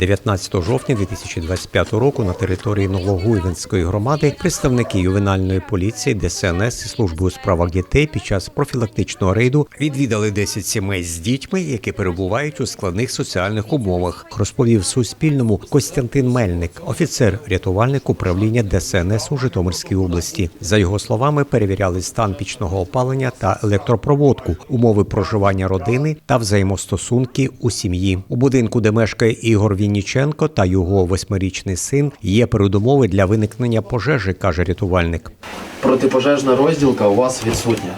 19 жовтня 2025 року на території Новогуйвинської громади представники ювенальної поліції, ДСНС і служби у справах дітей під час профілактичного рейду відвідали 10 сімей з дітьми, які перебувають у складних соціальних умовах. Розповів Суспільному Костянтин Мельник, офіцер-рятувальник управління ДСНС у Житомирській області. За його словами, перевіряли стан пічного опалення та електропроводку, умови проживання родини та взаємостосунки у сім'ї. У будинку, де мешкає Ігор Вінніченко та його восьмирічний син, є передумови для виникнення пожежі, каже рятувальник. Протипожежна розділка у вас відсутня.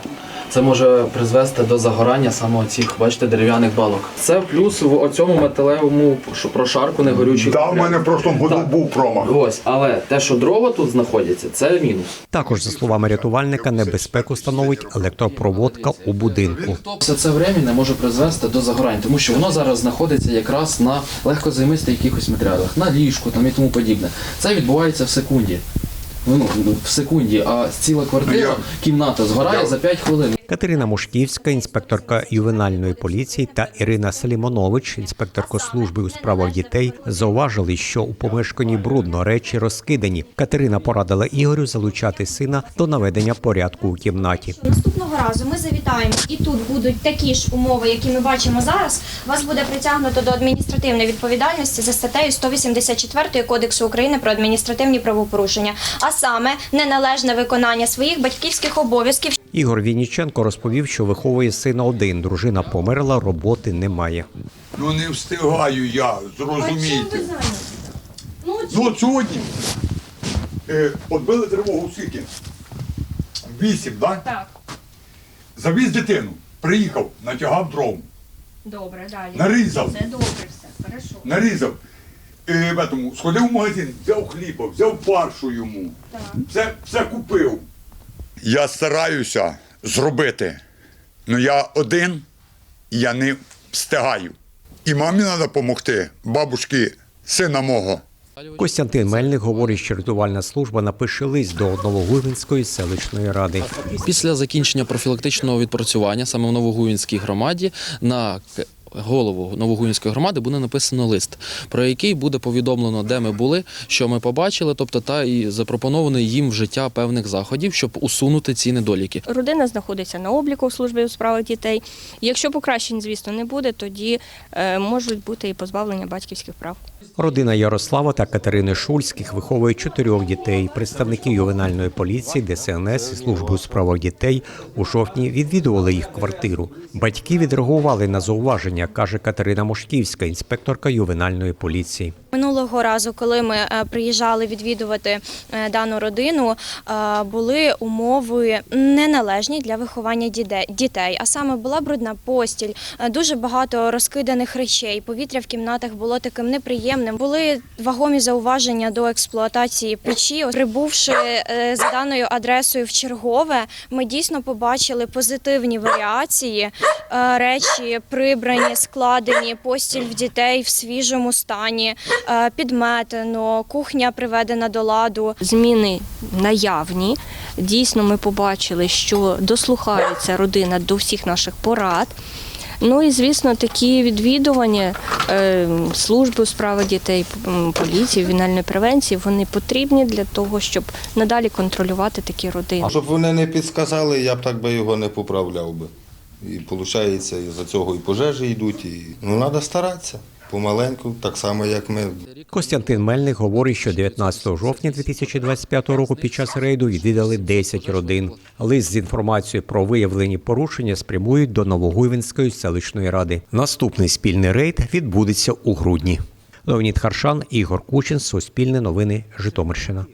Це може призвести до загорання саме цих, бачите, дерев'яних балок. Це плюс в оцьому металевому прошарку негорючих. Да, в мене в прошлому году Так. був промах. Ось, але те, що дрова тут знаходяться, це мінус. Також, за словами рятувальника, небезпеку становить електропроводка у будинку. Все це врем'я може призвести до загорань, тому що воно зараз знаходиться якраз на легкозаймистих якихось матеріалах, на ліжку там і тому подібне. Це відбувається в секунді. Ну, в секунді, а ціла квартира, кімната згорає за 5 хвилин. Катерина Мошківська, інспекторка ювенальної поліції, та Ірина Салімонович, інспекторка служби у справах дітей, зауважили, що у помешканні брудно речі розкидані. Катерина порадила Ігорю залучати сина до наведення порядку у кімнаті. Наступного разу ми завітаємо і тут будуть такі ж умови, які ми бачимо зараз. Вас буде притягнуто до адміністративної відповідальності за статтею 184 Кодексу України про адміністративні правопорушення, а саме неналежне виконання своїх батьківських обов'язків. Ігор Вінніченко розповів, що виховує сина один. Дружина померла, роботи немає. Ну не встигаю я, зрозумійте. Ну, Ну от сьогодні е, от били тривогу скільки? Вісім, да? так, Завіз дитину, приїхав, натягав дров, добре, далі. нарізав, Це добре все, хорошо. нарізав. Е, в этому, сходив в магазин, взяв хліба, взяв фаршу йому. Все, все купив. Я стараюся зробити. Ну я один, я не встигаю. І мамі треба допомогти, бабушки, сина мого. Костянтин Мельник говорить, що рятувальна служба напише лист до Новогуйвинської селищної ради. Після закінчення профілактичного відпрацювання саме в Новогуїнській громаді на голову Новогуїнської громади буде написано лист, про який буде повідомлено, де ми були, що ми побачили, тобто та і запропоновано їм вжиття певних заходів, щоб усунути ці недоліки. Родина знаходиться на обліку в службі у справах дітей. Якщо покращень, звісно, не буде, тоді е, можуть бути і позбавлення батьківських прав. Родина Ярослава та Катерини Шульських виховує чотирьох дітей. Представники ювенальної поліції, ДСНС і служби у справах дітей у жовтні відвідували їх квартиру. Батьки відреагували на зауваження, каже Катерина Мошківська, інспекторка ювенальної поліції. Минулого разу, коли ми е, приїжджали відвідувати е, дану родину, е, були умови неналежні для виховання дітей. А саме була брудна постіль, дуже багато розкиданих речей. Повітря в кімнатах було таким неприємним. Були вагомі зауваження до експлуатації печі. Прибувши за даною адресою в чергове, ми дійсно побачили позитивні варіації. Речі прибрані, складені, постіль в дітей в свіжому стані, е, підметено, кухня приведена до ладу. Зміни наявні. Дійсно, ми побачили, що дослухається родина до всіх наших порад. Ну і звісно, такі відвідування е, служби у справах дітей, поліції, вінальної превенції, вони потрібні для того, щоб надалі контролювати такі родини. Щоб вони не підсказали, я б так би його не поправляв би. І виходить, із-за цього і пожежі йдуть. І... Ну, треба старатися помаленьку, так само, як ми. Костянтин Мельник говорить, що 19 жовтня 2025 року під час рейду відвідали 10 родин. Лист з інформацією про виявлені порушення спрямують до Новогуйвинської селищної ради. Наступний спільний рейд відбудеться у грудні. Леонід Харшан, Ігор Кучин, Суспільне новини, Житомирщина.